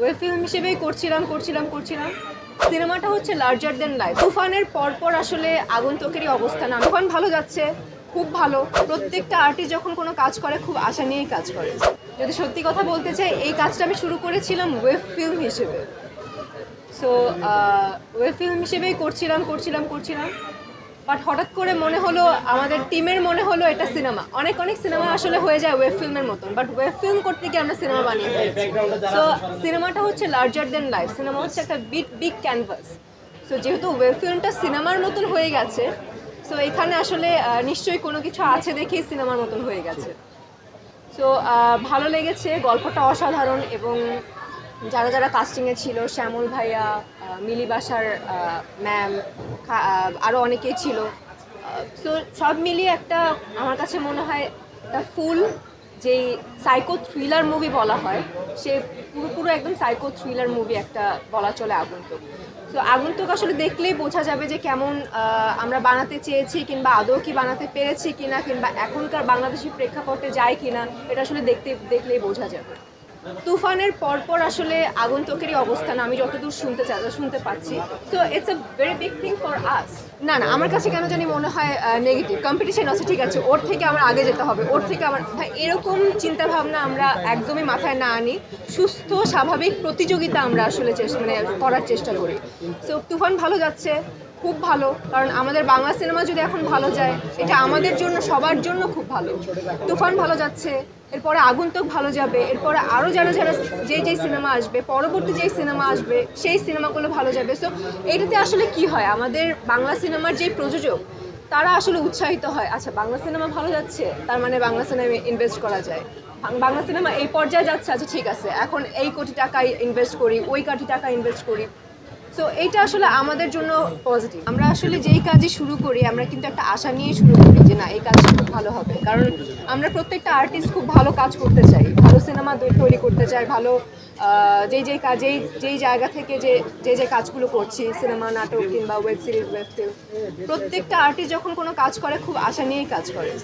Web film হিসেবেই করছিলাম করছিলাম করছিলাম। সিনেমাটা হচ্ছে লার্জার দেন লাইফ তুফানের পরপর আসলে আগন্তুকেরই অবস্থা না তুফান ভালো যাচ্ছে, খুব ভালো। প্রত্যেকটা আর্টিস্ট যখন কোনো কাজ করে, খুব আশা নিয়েই কাজ করে। যদি সত্যি কথা বলতে চাই, এই কাজটা আমি শুরু করেছিলাম ওয়েব ফিল্ম হিসেবে। সো ওয়েব ফিল্ম হিসেবেই করছিলাম করছিলাম করছিলাম। বাট হঠাৎ করে মনে হলো, আমাদের টিমের মনে হলো এটা সিনেমা। অনেক অনেক সিনেমা আসলে হয়ে যায় ওয়েব ফিল্মের মতন বাট ওয়েব ফিল্ম করতে গিয়ে আমরা সিনেমা বানিয়ে ফেলেছি। সো সিনেমাটা হচ্ছে লার্জার দেন লাইফ সিনেমা হচ্ছে একটা বিগ বিগ ক্যানভাস সো যেহেতু ওয়েব ফিল্মটা সিনেমার মতন হয়ে গেছে সো এখানে আসলে নিশ্চয়ই কোনো কিছু আছে দেখেই সিনেমার মতন হয়ে গেছে। সো ভালো লেগেছে, গল্পটা অসাধারণ এবং যারা যারা কাস্টিংয়ে ছিল, শ্যামল ভাইয়া মিলি বাসার ম্যাম আরও অনেকেই ছিল। সো সব মিলিয়ে একটা আমার কাছে মনে হয় একটা ফুল যেই সাইকো থ্রিলার মুভি বলা হয়, সে পুরোপুরো একদম সাইকো থ্রিলার মুভি একটা বলা চলে আগন্তুক। তো আগন্তুক আসলে দেখলেই বোঝা যাবে যে কেমন আমরা বানাতে চেয়েছি কিংবা আদৌ কি বানাতে পেরেছি কিনা, কিংবা এখনকার বাংলাদেশি প্রেক্ষাপটে যায় কিনা, এটা আসলে দেখতে, দেখলেই বোঝা যাবে। তুফানের পরপর আসলে আগন্তকেরই অবস্থান, আমি যতদূর শুনতে চা, শুনতে পাচ্ছি। So it's a very big thing for us না না, আমার কাছে কেন জানি মনে হয় নেগেটিভ কম্পিটিশন আছে, ঠিক আছে, ওর থেকে আমার আগে যেতে হবে। ওর থেকে আমার, ভাই, এরকম চিন্তাভাবনা আমরা একদমই মাথায় না আনি। সুস্থ, স্বাভাবিক প্রতিযোগিতা আমরা আসলে চেষ্টা মানে করার চেষ্টা করি। সো তুফান ভালো যাচ্ছে খুব ভালো। কারণ আমাদের বাংলা সিনেমা যদি এখন ভালো যায়, এটা আমাদের জন্য, সবার জন্য খুব ভালো। তুফান ভালো যাচ্ছে, এরপরে আগন্তুক ভালো যাবে, এরপরে আরও যারা যারা যেই যেই সিনেমা আসবে, পরবর্তী যেই সিনেমা আসবে, সেই সিনেমাগুলো ভালো যাবে। সো এটাতে আসলে কি হয়? আমাদের বাংলা সিনেমার যে প্রযোজক, তারা আসলে উৎসাহিত হয় আচ্ছা বাংলা সিনেমা ভালো যাচ্ছে, তার মানে বাংলা সিনেমায় ইনভেস্ট করা যায়। বাংলা সিনেমা এই পর্যায়ে যাচ্ছে আচ্ছা ঠিক আছে, এখন এই কোটি টাকা ইনভেস্ট করি, ওই কোটি টাকা ইনভেস্ট করি। সো এইটা আসলে আমাদের জন্য পজিটিভ আমরা আসলে যেই কাজই শুরু করি, আমরা কিন্তু একটা আশা নিয়ে শুরু করি যে না, এই কাজটা খুব ভালো হবে। কারণ আমরা প্রত্যেকটা আর্টিস্ট খুব ভালো কাজ করতে চাই। ভালো সিনেমা তৈরি করতে চাই, ভালো যেই যেই কাজ যেই জায়গা থেকে যে যে যে কাজগুলো করছি সিনেমা নাটক কিংবা ওয়েব সিরিজ ওয়েব ফিল্ম প্রত্যেকটা আর্টিস্ট যখন কোনো কাজ করে, খুব আশা নিয়েই কাজ করে।